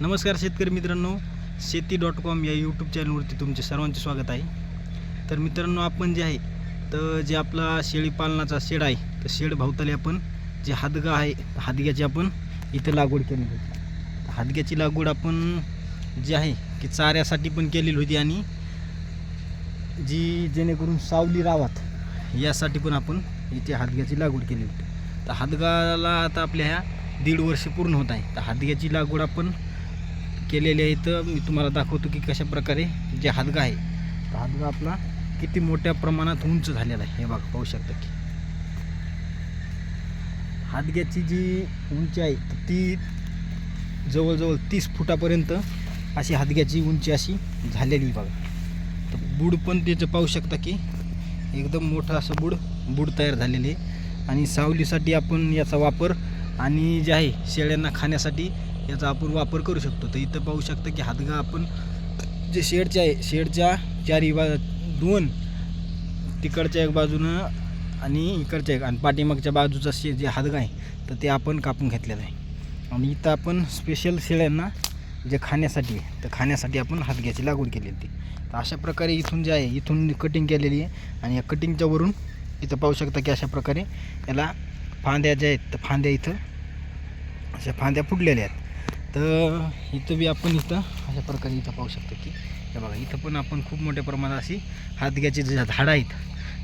नमस्कार शेतकरी मित्रांनो शेती डॉट कॉम या यूट्यूब चॅनलवरती तुमचे सर्वांचे स्वागत आहे. तर मित्रांनो आपण जे आहे तर जे आपला शेळी पालनाचा शेड आहे तर शेड भावताली आपण जे हादगा आहे हादग्याची आपण इथं लागवड केली होती. हादग्याची लागवड आपण जी आहे की चाऱ्यासाठी पण केलेली होती आणि जी जेणेकरून सावली रावात यासाठी पण आपण इथे हादग्याची लागवड केली होती. तर हादगाला आता आपल्या ह्या दीड वर्ष पूर्ण होत आहे. तर हादग्याची लागवड आपण केलेली आहे तर मी तुम्हाला दाखवतो की कशा प्रकारे जे हादगा आहे तर हादगा आपला किती मोठ्या प्रमाणात उंच झालेला आहे. हे बघा पाहू शकता की. हादग्याची जी उंची आहे तर ती जवळजवळ तीस फुटापर्यंत अशी हादग्याची उंची अशी झालेली आहे बघा. तर बूड पण त्याचं पाहू शकता की एकदम मोठं असं बूड बूड तयार झालेले आहे. आणि सावलीसाठी आपण याचा वापर आणि जे आहे शेळ्यांना खाण्यासाठी याचा आपण वापर करू शकतो. तर इथं पाहू शकता की हादगा आपण जे शेडचे आहे शेडच्या चारी बा दोन तिकडच्या एक बाजूनं आणि इकडच्या एक आणि पाठीमागच्या बाजूचा शे जे हादगा आहे तर ते आपण कापून घेतलेलं आहे. आणि इथं आपण स्पेशल शेळ्यांना जे खाण्यासाठी आहे तर खाण्यासाठी आपण हादग्याची लागवड केलेली होती तर अशा प्रकारे इथून जे आहे इथून कटिंग केलेली आहे आणि या कटिंगच्या वरून इथं पाहू शकता की अशा प्रकारे याला फांद्या ज्या आहेत तर फांद्या इथं अशा फांद्या फुटलेल्या आहेत. तर इथं बी आपण इथं अशा प्रकारे इथं पाहू शकतो की हे बघा इथं पण आपण खूप मोठ्या प्रमाणात अशी हातग्याची जी झाडं आहेत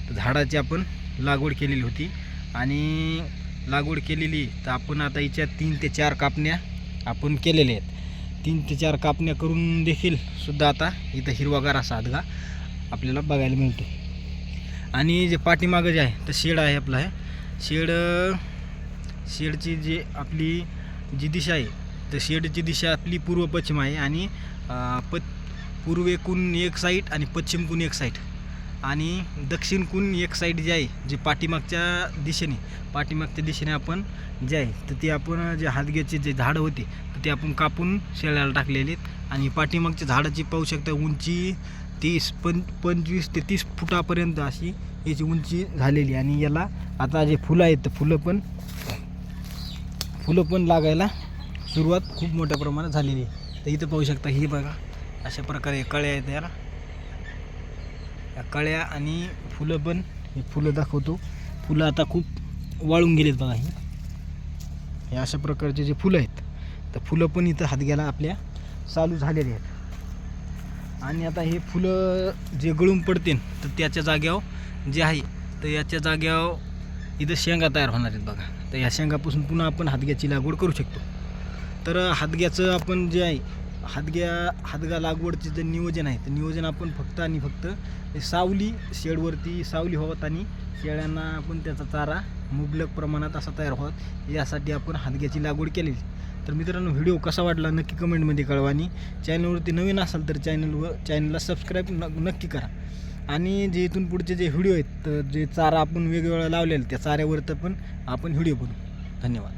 तर झाडाची आपण लागवड केलेली होती. आणि लागवड केलेली तर आपण आता हिच्या तीन ते चार कापण्या आपण केलेल्या आहेत. तीन ते चार कापण्या करून देखील सुद्धा आता इथं हिरवागार असा हातगा आपल्याला बघायला मिळतो आणि जे पाठीमागं जे आहे तर शेड आहे आपलं आहे शेड शेडची जी आपली जी दिशा आहे तर शेडची दिशा आपली पूर्व पश्चिम आहे आणि प पूर्वेकून एक साईड आणि पश्चिमकून एक साईड आणि दक्षिणकून एक साईड जी आहे जी पाठीमागच्या दिशेने पाठीमागच्या दिशेने आपण जे आहे तर ते आपण जे हादग्याचे जे झाडं होते तर ते आपण कापून शेळ्याला टाकलेले आहेत. आणि पाठीमागच्या झाडाची पाहू शकता उंची तीस पं पंचवीस ते तीस फुटापर्यंत अशी याची उंची झालेली आणि याला आता जे फुलं आहेत तर फुलं पण फुलं पण लागायला सुरुवात खूप मोठ्या प्रमाणात झालेली आहे. तर इथं पाहू शकता ही बघा अशा प्रकारे कळ्या आहेत याला. या कळ्या आणि फुलं पण हे फुलं दाखवतो. फुलं आता खूप वाळून गेलेत बघा ही. हे अशा प्रकारचे जे फुलं आहेत तर फुलं पण इथं हातग्याला आपल्या चालू झालेले आहेत. आणि आता हे फुलं जे गळून पडतील तर त्याच्या जाग्यावर जे आहे तर याच्या जाग्यावर इथं शेंगा तयार होणार आहेत बघा. तर या शेंगापासून पुन्हा आपण हातग्याची लागवड करू शकतो. तर हातग्याचं आपण जे आहे हातग्या हातगा लागवडचे जे नियोजन आहे तर नियोजन आपण फक्त आणि फक्त सावली शेडवरती सावली होत आणि शेळ्यांना आपण त्याचा चारा मुबलक प्रमाणात असा तयार होत यासाठी आपण हातग्याची लागवड केलेली. तर मित्रांनो व्हिडिओ कसा वाटला नक्की कमेंटमध्ये कळवा आणि चॅनलवरती नवीन असाल तर चॅनलवर चॅनलला सबस्क्राईब न नक्की करा. आणि जे इथून पुढचे जे व्हिडिओ आहेत तर जे चारा आपण वेगवेगळा लावलेला त्या चाऱ्यावर तर पण आपण व्हिडिओ बनवू. धन्यवाद.